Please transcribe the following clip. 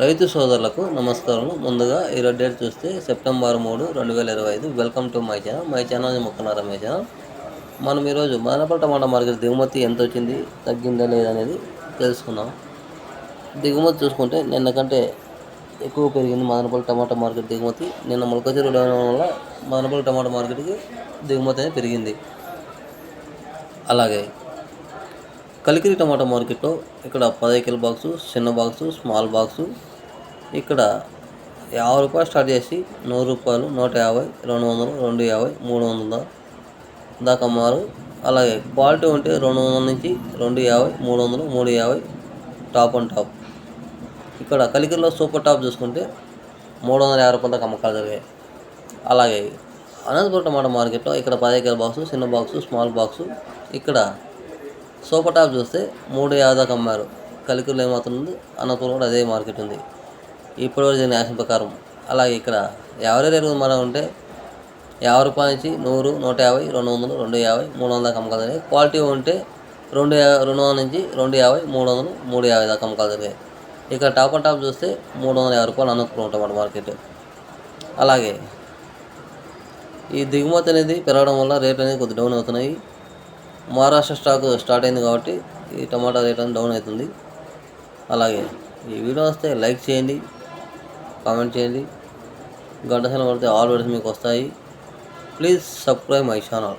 రైతు సోదరులకు నమస్కారం ముందుగా ఈరోజు డేట్ చూస్తే సెప్టెంబర్ మూడు రెండు వేల ఇరవై ఐదు. Welcome to my channel my channel మొక్కన my channel మనం ఈరోజు మదనపల్లి టమాటా మార్కెట్ దిగుమతి ఎంత వచ్చింది తగ్గిందా లేదా అనేది తెలుసుకుందాం. దిగుమతి చూసుకుంటే నిన్న కంటే ఎక్కువ పెరిగింది మదనపల్లి టమాటా మార్కెట్ దిగుమతి. నిన్న మొలక చెరువులు వల్ల మదనపల్లి టమాటా మార్కెట్కి దిగుమతి అనేది పెరిగింది. అలాగే కలికిరి టమాటా మార్కెట్లో ఇక్కడ పదైకిల బాక్సు చిన్న బాక్సు స్మాల్ బాక్సు. ఇక్కడ యాభై రూపాయలు స్టార్ట్ చేసి నూరు రూపాయలు నూట యాభై రెండు వందలు రెండు యాభై మూడు వందల దాకా అమ్మారు. అలాగే క్వాలిటీ ఉంటే రెండు వందల నుంచి రెండు యాభై మూడు వందలు మూడు యాభై టాప్ అండ్ టాప్. ఇక్కడ కలికిరిలో సూపర్ టాప్ చూసుకుంటే మూడు వందల యాభై రూపాయల దాకా అమ్మకాలు జరిగాయి. అలాగే అనంతపురం టమాటా మార్కెట్లో ఇక్కడ పదైకిల బాక్సు చిన్న బాక్సు స్మాల్ బాక్సు. ఇక్కడ సూపర్ టాప్ చూస్తే మూడు యాభై దాకా అమ్మారు కలికూరులో ఏమాత్రం ఉంది అనంతపురం కూడా అదే మార్కెట్ ఉంది. ఇప్పటివరకు జరిగిన యాక్షన్ ప్రకారం. అలాగే ఇక్కడ యావరేజ్ రేటు మనం ఉంటే యాభై రూపాయల నుంచి నూరు నూట యాభై రెండు వందలు రెండు యాభై మూడు వందల దాకా అమ్మకాలు జరిగాయి. క్వాలిటీ ఉంటే రెండు రెండు వందల నుంచి రెండు యాభై మూడు వందలు మూడు యాభై దాకా అమ్మకాలు జరిగాయి. ఇక్కడ టాప్ అండ్ టాప్ చూస్తే మూడు వందల యాభై రూపాయలు అనంతపురం ఉంటాం మార్కెట్. అలాగే ఈ దిగుమతి అనేది పెరగడం వల్ల రేట్లు అనేది కొద్దిగా డౌన్ అవుతున్నాయి. మహారాష్ట్ర స్టాక్ స్టార్ట్ అయింది కాబట్టి ఈ టమాటా రేట్ అనేది డౌన్ అవుతుంది. అలాగే ఈ వీడియో వస్తే లైక్ చేయండి కామెంట్ చేయండి. గంట పడితే ఆల్ వీడియోస్ మీకు వస్తాయి. Please subscribe my channel.